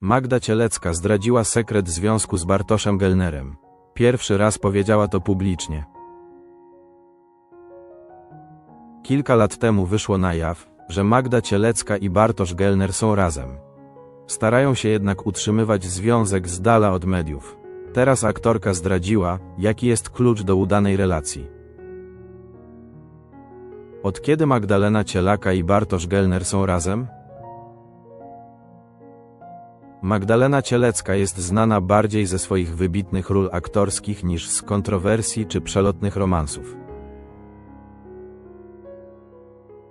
Magda Cielecka zdradziła sekret związku z Bartoszem Gelnerem. Pierwszy raz powiedziała to publicznie. Kilka lat temu wyszło na jaw, że Magda Cielecka i Bartosz Gelner są razem. Starają się jednak utrzymywać związek z dala od mediów. Teraz aktorka zdradziła, jaki jest klucz do udanej relacji. Od kiedy Magdalena Cielaka i Bartosz Gelner są razem? Magdalena Cielecka jest znana bardziej ze swoich wybitnych ról aktorskich niż z kontrowersji czy przelotnych romansów.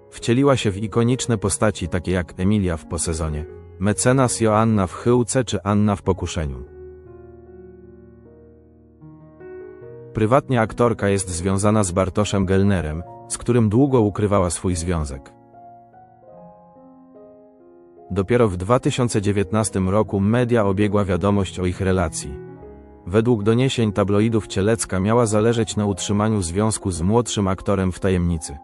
Wcieliła się w ikoniczne postaci takie jak Emilia w posezonie, mecenas Joanna w Chyłce czy Anna w Pokuszeniu. Prywatnie aktorka jest związana z Bartoszem Gelnerem, z którym długo ukrywała swój związek. Dopiero w 2019 roku media obiegła wiadomość o ich relacji. Według doniesień tabloidów Cielecka miała zależeć na utrzymaniu związku z młodszym aktorem w tajemnicy.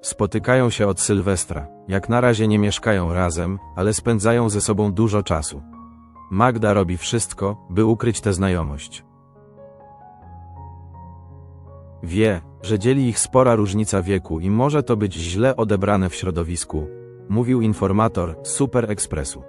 Spotykają się od Sylwestra. Jak na razie nie mieszkają razem, ale spędzają ze sobą dużo czasu. Magda robi wszystko, by ukryć tę znajomość. Wie, że dzieli ich spora różnica wieku i może to być źle odebrane w środowisku, mówił informator Super Expressu.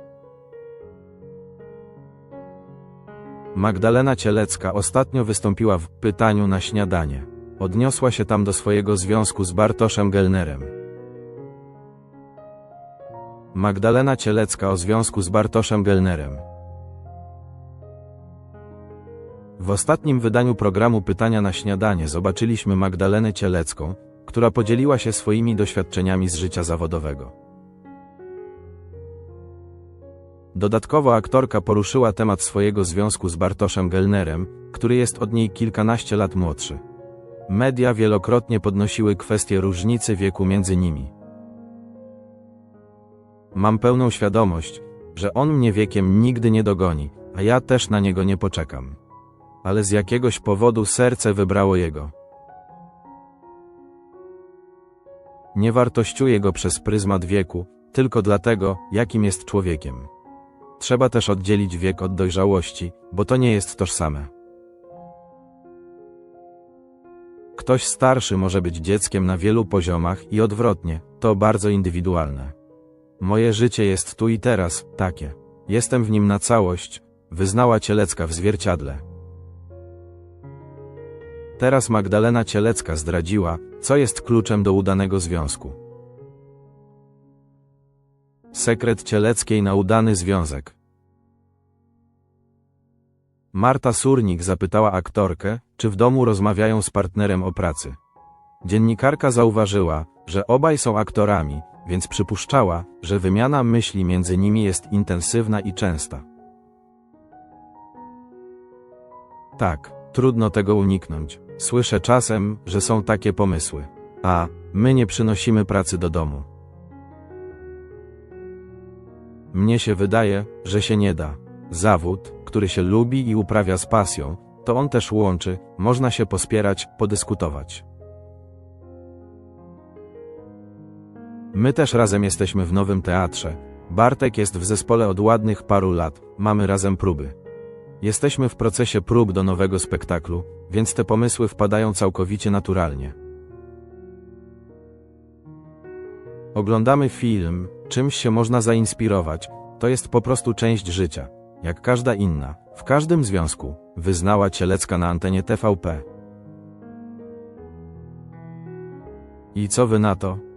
Magdalena Cielecka ostatnio wystąpiła w pytaniu na śniadanie. Odniosła się tam do swojego związku z Bartoszem Gelnerem. Magdalena Cielecka o związku z Bartoszem Gelnerem. W ostatnim wydaniu programu Pytania na śniadanie zobaczyliśmy Magdalenę Cielecką, która podzieliła się swoimi doświadczeniami z życia zawodowego. Dodatkowo aktorka poruszyła temat swojego związku z Bartoszem Gelnerem, który jest od niej kilkanaście lat młodszy. Media wielokrotnie podnosiły kwestię różnicy wieku między nimi. Mam pełną świadomość, że on mnie wiekiem nigdy nie dogoni, a ja też na niego nie poczekam. Ale z jakiegoś powodu serce wybrało jego. Nie wartościuję go przez pryzmat wieku, tylko dlatego, jakim jest człowiekiem. Trzeba też oddzielić wiek od dojrzałości, bo to nie jest tożsame. Ktoś starszy może być dzieckiem na wielu poziomach i odwrotnie, to bardzo indywidualne. Moje życie jest tu i teraz, takie. Jestem w nim na całość, wyznała Cielecka w zwierciadle. Teraz Magdalena Cielecka zdradziła, co jest kluczem do udanego związku. Sekret Cieleckiej na udany związek. Marta Surnik zapytała aktorkę, czy w domu rozmawiają z partnerem o pracy. Dziennikarka zauważyła, że obaj są aktorami, więc przypuszczała, że wymiana myśli między nimi jest intensywna i częsta. Tak, trudno tego uniknąć. Słyszę czasem, że są takie pomysły. A, my nie przynosimy pracy do domu. Mnie się wydaje, że się nie da. Zawód, który się lubi i uprawia z pasją, to on też łączy, można się pospierać, podyskutować. My też razem jesteśmy w nowym teatrze. Bartek jest w zespole od ładnych paru lat, mamy razem próby. Jesteśmy w procesie prób do nowego spektaklu, więc te pomysły wpadają całkowicie naturalnie. Oglądamy film, czymś się można zainspirować, to jest po prostu część życia, jak każda inna, w każdym związku, wyznała Cielecka na antenie TVP. I co wy na to?